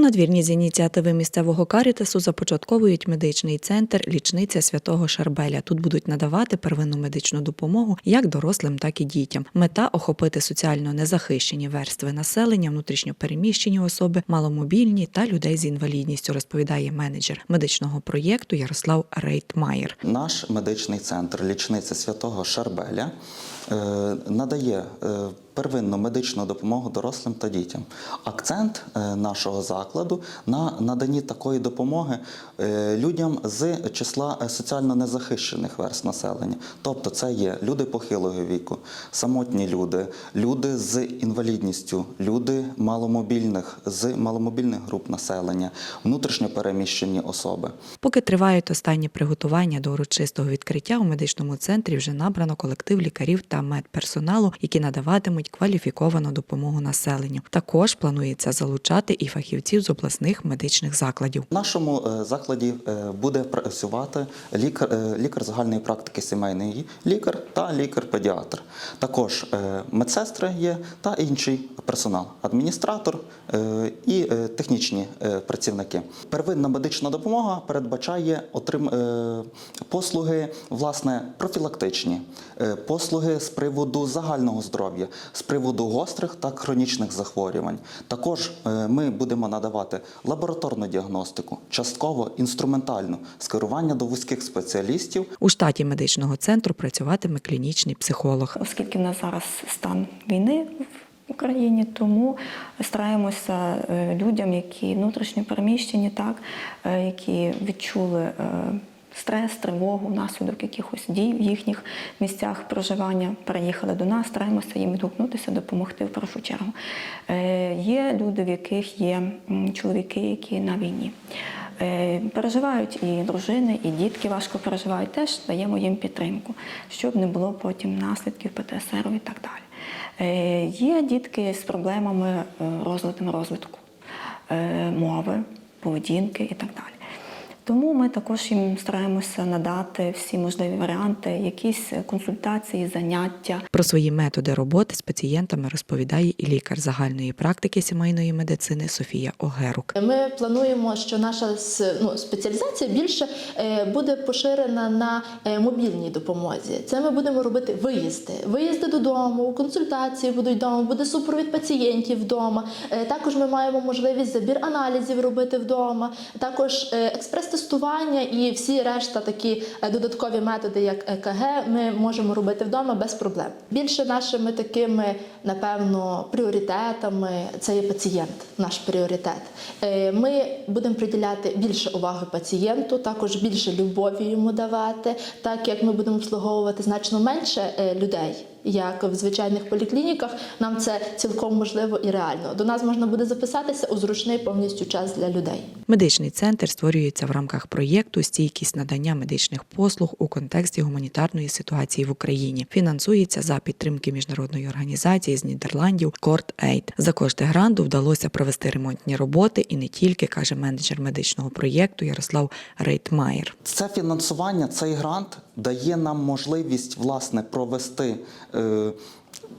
надвірні з ініціативи місцевого карітасу започатковують медичний центр лічниця святого Шарбеля. Тут будуть надавати первинну медичну допомогу як дорослим, так і дітям. Мета охопити соціально незахищені верстви населення, внутрішньопереміщені особи, маломобільні та людей з інвалідністю, розповідає менеджер медичного проєкту Ярослав Рейтмаєр. Наш медичний центр лічниці святого Шарбеля е, надає е, первинну медичну допомогу дорослим та дітям. Акцент е, нашого закладу на наданні такої допомоги е, людям з числа е, соціально незахищених верст населення. Тобто, це є люди похилого віку, самотні люди, люди з інвалідністю, люди маломобільних з маломобільних груп населення, внутрішньопереміщені особи. Поки тривають останні приготування до урочистого відкриття, у медичному центрі вже набрано колектив лікарів та медперсоналу, які надаватимуть кваліфіковану допомогу населенню. Також планується залучати і фахівців з обласних медичних закладів. В нашому е, закладі е, буде працювати лікар, е, лікар загальної практики сімейний лікар та лікар-педіатр. Також медсестри є та інший персонал, адміністратор і технічні працівники. Первинна медична допомога передбачає отрим, послуги власне профілактичні, послуги з приводу загального здоров'я, з приводу гострих та хронічних захворювань. Також е, ми будемо надавати лабораторну діагностику, частково інструментальну скерування до вузьких спеціалістів. У штаті медичного центру працюватиме клінічний психолог. оскільки в нас зараз стан війни в Україні, тому стараємося е, людям, які внутрішньо переміщені, так, е, які відчули стрес, тривогу внаслідок якихось дій в їхніх місцях проживання, переїхали до нас, стараємося їм відгукнутися, допомогти в першу чергу. Е, Є люди, в яких є чоловіки, які на війні. Е, Переживають і дружини, і дітки важко переживають, теж даємо їм підтримку, щоб не було потім наслідків ПТСР і так далі. Е, Є дітки з проблемами розвитку, е, мови, поведінки і так далі. Тому ми також їм стараємося надати всі можливі варіанти, якісь консультації, заняття. Про свої методи роботи з пацієнтами розповідає і лікар загальної практики сімейної медицини Софія Огерук. Ми плануємо, що наша ну, спеціалізація більше е, буде поширена на е, мобільній допомозі. Це ми будемо робити виїзди. Виїзди додому, консультації будуть вдома, буде супровід пацієнтів вдома. Е, Також ми маємо можливість забір аналізів робити вдома, також е, експрес-тестування і всі решта такі е, додаткові методи, як ЕКГ, ми можемо робити вдома без проблем. Більше нашими такими, напевно, пріоритетами це є пацієнт, наш пріоритет. Е, Ми будемо приділяти більше уваги пацієнту, також більше любові йому давати, так як ми будемо обслуговувати значно менше е, людей. Як в звичайних поліклініках, нам це цілком можливо і реально. До нас можна буде записатися у зручний повністю час для людей. Медичний центр створюється в рамках проєкту Стійкість надання медичних послуг у контексті гуманітарної ситуації в Україні. Фінансується за підтримки міжнародної організації з Нідерландів Корт Ейд. За кошти гранту вдалося провести ремонтні роботи і не тільки каже менеджер медичного проєкту Ярослав Рейтмаєр. Це фінансування, цей грант дає нам можливість власне провести. Е,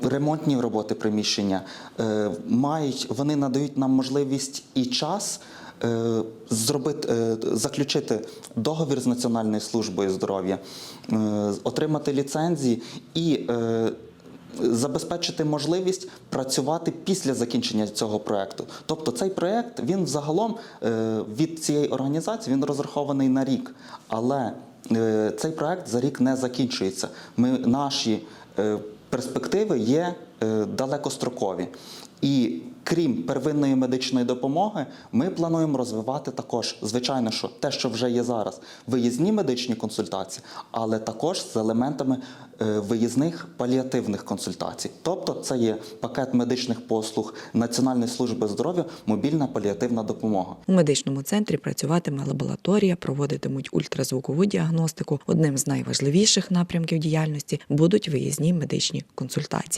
Ремонтні роботи приміщення е, мають, вони надають нам можливість і час е, зробити, заключити договір з Національною службою здоров'я, отримати ліцензії і забезпечити можливість працювати після закінчення цього проекту. Тобто цей проект він загалом е, від цієї організації він розрахований на рік, але цей проект за рік не закінчується. Ми наші е, перспективи є е, далекострокові. І крім первинної медичної допомоги, ми плануємо розвивати також, звичайно, що те, що вже є зараз, виїзні медичні консультації, але також з елементами е, виїзних паліативних консультацій. Тобто, це є пакет медичних послуг Національної служби здоров'я, мобільна паліативна допомога. У медичному центрі працюватиме лабораторія, проводитимуть ультразвукову діагностику. Одним з найважливіших напрямків діяльності будуть виїзні медичні консультації.